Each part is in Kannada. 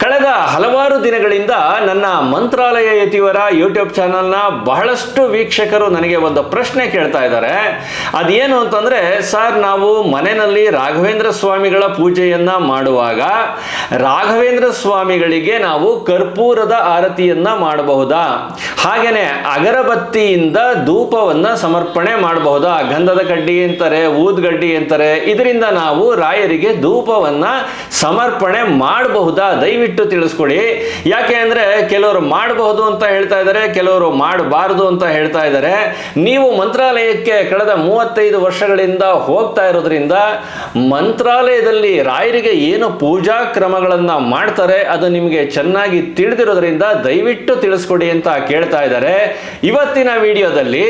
ಕಳೆದ ಹಲವಾರು ದಿನಗಳಿಂದ ನನ್ನ ಮಂತ್ರಾಲಯ ಯತಿವರ ಯೂಟ್ಯೂಬ್ ಚಾನಲ್ನ ಬಹಳಷ್ಟು ವೀಕ್ಷಕರು ನನಗೆ ಒಂದು ಪ್ರಶ್ನೆ ಕೇಳ್ತಾ ಇದ್ದಾರೆ. ಅದೇನು ಅಂತಂದರೆ, ಸರ್, ನಾವು ಮನೆಯಲ್ಲಿ ರಾಘವೇಂದ್ರ ಸ್ವಾಮಿಗಳ ಪೂಜೆಯನ್ನು ಮಾಡುವಾಗ ರಾಘವೇಂದ್ರ ಸ್ವಾಮಿಗಳಿಗೆ ನಾವು ಕರ್ಪೂರದ ಆರತಿಯನ್ನು ಮಾಡಬಹುದಾ? ಹಾಗೆಯೇ ಅಗರಬತ್ತಿಯಿಂದ ಧೂಪವನ್ನು ಸಮರ್ಪಣೆ ಮಾಡಬಹುದಾ? ಗಂಧದ ಕಡ್ಡಿ ಅಂತಾರೆ ಊದ್ಗಡ್ಡಿ ಅಂತಾರೆ. ಇದರಿಂದ ನಾವು ರಾಯರಿಗೆ ಧೂಪವನ್ನು ಸಮರ್ಪಣೆ ಮಾಡಬಹುದಾ? ದಯವಿಟ್ಟು ತಿಳಿಸ್ಕೊಡಿ. ಯಾಕೆ ಅಂದರೆ ಕೆಲವರು ಮಾಡಬಹುದು ಅಂತ ಹೇಳ್ತಾ ಇದ್ದಾರೆ ಕೆಲವರು ಮಾಡಬಾರದು ಅಂತ ಹೇಳ್ತಾ ಇದ್ದಾರೆ ನೀವು ಮಂತ್ರಾಲಯಕ್ಕೆ ಕಳೆದ ಮೂವತ್ತೈದು ವರ್ಷಗಳಿಂದ ಹೋಗ್ತಾ ಇರೋದ್ರಿಂದ ಮಂತ್ರಾಲಯದಲ್ಲಿ ರಾಯರಿಗೆ ಏನು ಪೂಜಾ ಕ್ರಮಗಳನ್ನು ಮಾಡ್ತಾರೆ ಅದು ನಿಮಗೆ ಚೆನ್ನಾಗಿ ತಿಳಿದಿರೋದ್ರಿಂದ ದಯವಿಟ್ಟು ತಿಳಿಸ್ಕೊಡಿ ಅಂತ ಕೇಳ್ತಾ ಇದ್ದಾರೆ. ಇವತ್ತಿನ ವಿಡಿಯೋದಲ್ಲಿ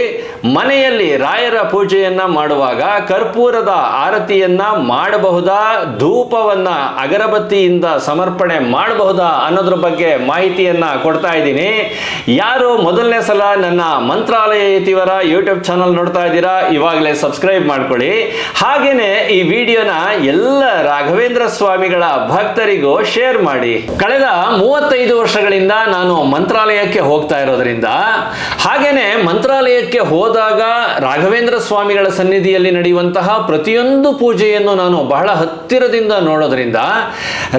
ಮನೆಯಲ್ಲಿ ರಾಯರ ಪೂಜೆಯನ್ನ ಮಾಡುವಾಗ ಕರ್ಪೂರದ ಆರತಿಯನ್ನ ಮಾಡಬಹುದಾ, ಧೂಪವನ್ನ ಅಗರಬತ್ತಿಯಿಂದ ಸಮರ್ಪಣೆ ಮಾಡಬಹುದಾ ಅನ್ನೋದ್ರ ಬಗ್ಗೆ ಮಾಹಿತಿಯನ್ನ ಕೊಡ್ತಾ ಇದ್ದೀನಿ. ಯಾರು ಮೊದಲನೇ ಸಲ ನನ್ನ ಮಂತ್ರಾಲಯ ಇತಿವರ ಯೂಟ್ಯೂಬ್ ಚಾನಲ್ ನೋಡ್ತಾ ಇದ್ದೀರಾ, ಇವಾಗಲೇ ಸಬ್ಸ್ಕ್ರೈಬ್ ಮಾಡ್ಕೊಳ್ಳಿ. ಹಾಗೇನೆ ಈ ವಿಡಿಯೋನ ಎಲ್ಲ ರಾಘವೇಂದ್ರ ಸ್ವಾಮಿಗಳ ಭಕ್ತರಿಗೂ ಶೇರ್ ಮಾಡಿ. ಕಳೆದ ಮೂವತ್ತೈದು ವರ್ಷಗಳಿಂದ ನಾನು ಮಂತ್ರಾಲಯಕ್ಕೆ ಹೋಗ್ತಾ ಇರೋದ್ರಿಂದ, ಹಾಗೇನೆ ಮಂತ್ರಾಲಯಕ್ಕೆ ಹೋದಾಗ ರಾಘವೇಂದ್ರ ಸ್ವಾಮಿಗಳ ಸನ್ನಿಧಿಯಲ್ಲಿ ನಡೆಯುವಂತಹ ಪ್ರತಿಯೊಂದು ಪೂಜೆಯನ್ನು ನಾನು ಬಹಳ ಹತ್ತಿರದಿಂದ ನೋಡೋದ್ರಿಂದ,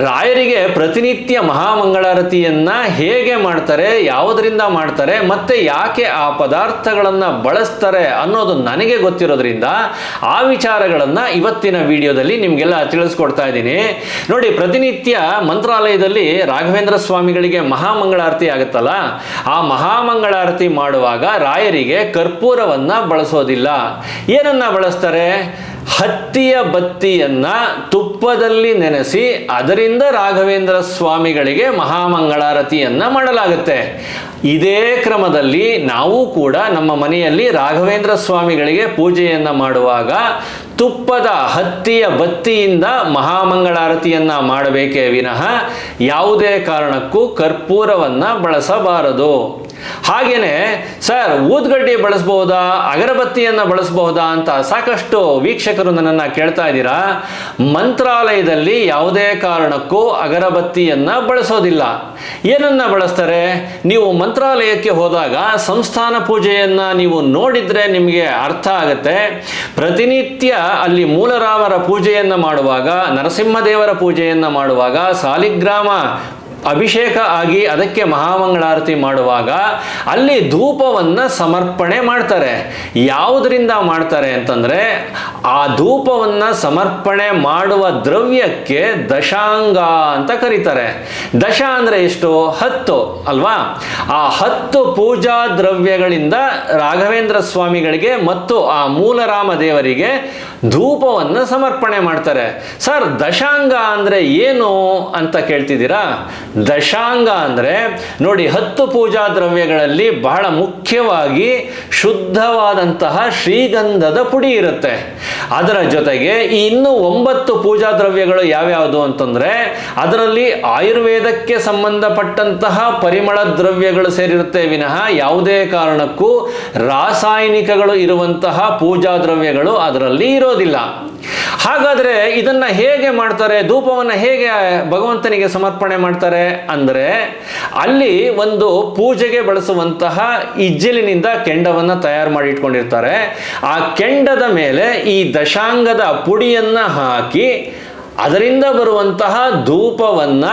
ರಾಯರಿಗೆ ಪ್ರತಿನಿತ್ಯ ಮಹಾಮಂಗಳಾರತಿಯನ್ನ ಹೇಗೆ ಮಾಡ್ತಾರೆ, ಯಾವುದರಿಂದ ಮಾಡ್ತಾರೆ, ಮತ್ತೆ ಯಾಕೆ ಆ ಪದಾರ್ಥಗಳನ್ನ ಬಳಸ್ತಾರೆ ಅನ್ನೋದು ನನಗೆ ಗೊತ್ತಿರೋದ್ರಿಂದ, ಆ ವಿಚಾರಗಳನ್ನ ಇವತ್ತಿನ ವಿಡಿಯೋದಲ್ಲಿ ನಿಮಗೆಲ್ಲ ತಿಳಿಸ್ಕೊಡ್ತಾ ಇದ್ದೀನಿ. ನೋಡಿ, ಪ್ರತಿನಿತ್ಯ ಮಂತ್ರಾಲಯದಲ್ಲಿ ರಾಘವೇಂದ್ರ ಸ್ವಾಮಿಗಳಿಗೆ ಮಹಾಮಂಗಳಾರತಿ ಆಗುತ್ತಲ್ಲ? ಆ ಮಹಾಮಂಗಳಾರತಿ ಮಾಡುವಾಗ ರಾಯರಿಗೆ ಕರ್ಪೂರವನ್ನ ಬಳಸೋದಿಲ್ಲ. ಏನನ್ನ ಬಳಸ್ತಾರೆ? ಹತ್ತಿಯ ಬತ್ತಿಯನ್ನ ತುಪ್ಪದಲ್ಲಿ ನೆನೆಸಿ ಅದರಿಂದ ರಾಘವೇಂದ್ರ ಸ್ವಾಮಿಗಳಿಗೆ ಮಹಾಮಂಗಳಾರತಿಯನ್ನ ಮಾಡಲಾಗುತ್ತೆ. ಇದೇ ಕ್ರಮದಲ್ಲಿ ನಾವು ಕೂಡ ನಮ್ಮ ಮನೆಯಲ್ಲಿ ರಾಘವೇಂದ್ರ ಸ್ವಾಮಿಗಳಿಗೆ ಪೂಜೆಯನ್ನು ಮಾಡುವಾಗ ತುಪ್ಪದ ಹತ್ತಿಯ ಬತ್ತಿಯಿಂದ ಮಹಾಮಂಗಳಾರತಿಯನ್ನು ಮಾಡಬೇಕೇ ವಿನಃ ಯಾವುದೇ ಕಾರಣಕ್ಕೂ ಕರ್ಪೂರವನ್ನ ಬಳಸಬಾರದು. ಹಾಗೇನೆ, ಸರ್, ಊದ್ಗಡ್ಡಿ ಬಳಸಬಹುದಾ? ಅಗರಬತ್ತಿಯನ್ನ ಬಳಸಬಹುದಾ? ಅಂತ ಸಾಕಷ್ಟು ವೀಕ್ಷಕರು ನನ್ನನ್ನು ಕೇಳ್ತಾ ಇದ್ದೀರಾ. ಮಂತ್ರಾಲಯದಲ್ಲಿ ಯಾವುದೇ ಕಾರಣಕ್ಕೂ ಅಗರಬತ್ತಿಯನ್ನ ಬಳಸೋದಿಲ್ಲ. ಏನನ್ನ ಬಳಸ್ತಾರೆ? ನೀವು ಮಂತ್ರಾಲಯಕ್ಕೆ ಹೋದಾಗ ಸಂಸ್ಥಾನ ಪೂಜೆಯನ್ನು ನೀವು ನೋಡಿದ್ರೆ ನಿಮಗೆ ಅರ್ಥ ಆಗುತ್ತೆ. ಪ್ರತಿನಿತ್ಯ ಅಲ್ಲಿ ಮೂಲರಾಮರ ಪೂಜೆಯನ್ನು ಮಾಡುವಾಗ, ನರಸಿಂಹದೇವರ ಪೂಜೆಯನ್ನು ಮಾಡುವಾಗ ಸಾಲಿಗ್ರಾಮ ಅಭಿಷೇಕ ಆಗಿ ಅದಕ್ಕೆ ಮಹಾಮಂಗಳಾರತಿ ಮಾಡುವಾಗ ಅಲ್ಲಿ ಧೂಪವನ್ನು ಸಮರ್ಪಣೆ ಮಾಡ್ತಾರೆ. ಯಾವುದರಿಂದ ಮಾಡ್ತಾರೆ ಅಂತಂದರೆ ಆ ಧೂಪವನ್ನು ಸಮರ್ಪಣೆ ಮಾಡುವ ದ್ರವ್ಯಕ್ಕೆ ದಶಾಂಗ ಅಂತ ಕರೀತಾರೆ. ದಶ ಅಂದರೆ ಎಷ್ಟು? ಹತ್ತು, ಅಲ್ವಾ? ಆ ಹತ್ತು ಪೂಜಾ ದ್ರವ್ಯಗಳಿಂದ ರಾಘವೇಂದ್ರ ಸ್ವಾಮಿಗಳಿಗೆ ಮತ್ತು ಆ ಮೂಲರಾಮ ದೇವರಿಗೆ ಧೂಪವನ್ನು ಸಮರ್ಪಣೆ ಮಾಡ್ತಾರೆ. ಸರ್, ದಶಾಂಗ ಅಂದರೆ ಏನು ಅಂತ ಕೇಳ್ತಿದ್ದೀರಾ? ದಶಾಂಗ ಅಂದರೆ ನೋಡಿ, ಹತ್ತು ಪೂಜಾ ದ್ರವ್ಯಗಳಲ್ಲಿ ಬಹಳ ಮುಖ್ಯವಾಗಿ ಶುದ್ಧವಾದಂತಹ ಶ್ರೀಗಂಧದ ಪುಡಿ ಇರುತ್ತೆ. ಅದರ ಜೊತೆಗೆ ಈ ಇನ್ನು ಒಂಬತ್ತು ಪೂಜಾ ದ್ರವ್ಯಗಳು ಯಾವ್ಯಾವುದು ಅಂತಂದರೆ, ಅದರಲ್ಲಿ ಆಯುರ್ವೇದಕ್ಕೆ ಸಂಬಂಧಪಟ್ಟಂತಹ ಪರಿಮಳ ದ್ರವ್ಯಗಳು ಸೇರಿರುತ್ತೆ ವಿನಃ ಯಾವುದೇ ಕಾರಣಕ್ಕೂ ರಾಸಾಯನಿಕಗಳು ಇರುವಂತಹ ಪೂಜಾ ದ್ರವ್ಯಗಳು ಅದರಲ್ಲಿ ಇರೋದಿಲ್ಲ ಹಾಗಾದ್ರೆ ಇದನ್ನ ಹೇಗೆ ಮಾಡ್ತಾರೆ, ಧೂಪವನ್ನು ಹೇಗೆ ಭಗವಂತನಿಗೆ ಸಮರ್ಪಣೆ ಮಾಡ್ತಾರೆ ಅಂದರೆ ಅಲ್ಲಿ ಒಂದು ಪೂಜೆಗೆ ಬಳಸುವಂತಹ ಇಜ್ಜಲಿನಿಂದ ಕೆಂಡವನ್ನು ತಯಾರು ಮಾಡಿ ಇಟ್ಕೊಂಡಿರ್ತಾರೆ ಆ ಕೆಂಡದ ಮೇಲೆ ಈ ದಶಾಂಗದ ಪುಡಿಯನ್ನ ಹಾಕಿ ಅದರಿಂದ ಬರುವಂತಹ ಧೂಪವನ್ನ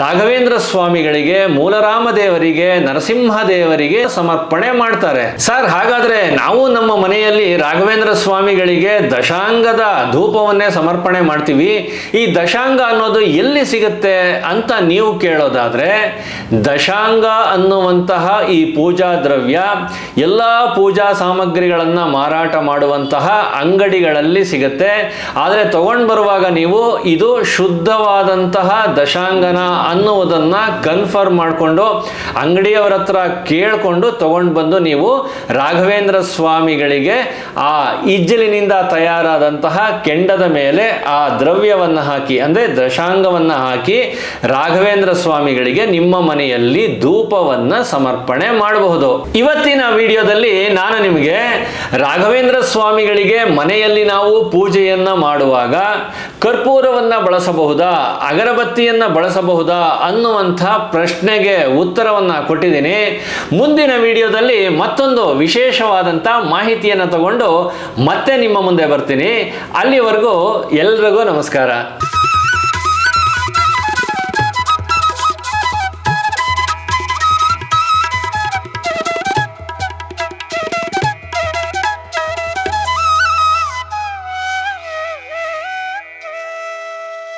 ರಾಘವೇಂದ್ರ ಸ್ವಾಮಿಗಳಿಗೆ ಮೂಲರಾಮ ದೇವರಿಗೆ ನರಸಿಂಹ ದೇವರಿಗೆ ಸಮರ್ಪಣೆ ಮಾಡ್ತಾರೆ. ಸರ್, ಹಾಗಾದ್ರೆ ನಾವು ನಮ್ಮ ಮನೆಯಲ್ಲಿ ರಾಘವೇಂದ್ರ ಸ್ವಾಮಿಗಳಿಗೆ ದಶಾಂಗದ ಧೂಪವನ್ನೇ ಸಮರ್ಪಣೆ ಮಾಡ್ತೀವಿ. ಈ ದಶಾಂಗ ಅನ್ನೋದು ಎಲ್ಲಿ ಸಿಗುತ್ತೆ ಅಂತ ನೀವು ಕೇಳೋದಾದ್ರೆ, ದಶಾಂಗ ಅನ್ನುವಂತಹ ಈ ಪೂಜಾ ದ್ರವ್ಯ ಎಲ್ಲ ಪೂಜಾ ಸಾಮಗ್ರಿಗಳನ್ನ ಮಾರಾಟ ಮಾಡುವಂತಹ ಅಂಗಡಿಗಳಲ್ಲಿ ಸಿಗುತ್ತೆ. ಆದರೆ ತಗೊಂಡು ಬರುವಾಗ ನೀವು ಇದು ಶುದ್ಧವಾದಂತಹ ದಶಾಂಗನ ಅನ್ನುವುದನ್ನ ಕನ್ಫರ್ಮ್ ಮಾಡಿಕೊಂಡು ಅಂಗಡಿಯವರ ಹತ್ರ ಕೇಳಿಕೊಂಡು ತಗೊಂಡು ಬಂದು ನೀವು ರಾಘವೇಂದ್ರ ಸ್ವಾಮಿಗಳಿಗೆ ಆ ಇಜ್ಜಲಿನಿಂದ ತಯಾರಾದಂತಹ ಕೆಂಡದ ಮೇಲೆ ಆ ದ್ರವ್ಯವನ್ನು ಹಾಕಿ, ಅಂದರೆ ದಶಾಂಗವನ್ನು ಹಾಕಿ ರಾಘವೇಂದ್ರ ಸ್ವಾಮಿಗಳಿಗೆ ನಿಮ್ಮ ಮನೆಯಲ್ಲಿ ಧೂಪವನ್ನು ಸಮರ್ಪಣೆ ಮಾಡಬಹುದು. ಇವತ್ತಿನ ವಿಡಿಯೋದಲ್ಲಿ ನಾನು ನಿಮಗೆ ರಾಘವೇಂದ್ರ ಸ್ವಾಮಿಗಳಿಗೆ ಮನೆಯಲ್ಲಿ ನಾವು ಪೂಜೆಯನ್ನು ಮಾಡುವಾಗ ಕರ್ಪೂರವನ್ನ ಬಳಸಬಹುದಾ, ಅಗರಬತ್ತಿಯನ್ನ ಬಳಸಬಹುದಾ ಅನ್ನುವಂಥ ಪ್ರಶ್ನೆಗೆ ಉತ್ತರವನ್ನು ಕೊಟ್ಟಿದ್ದೀನಿ. ಮುಂದಿನ ವಿಡಿಯೋದಲ್ಲಿ ಮತ್ತೊಂದು ವಿಶೇಷವಾದಂಥ ಮಾಹಿತಿಯನ್ನು ತಗೊಂಡು ಮತ್ತೆ ನಿಮ್ಮ ಮುಂದೆ ಬರ್ತೀನಿ. ಅಲ್ಲಿವರೆಗೂ ಎಲ್ರಿಗೂ ನಮಸ್ಕಾರ.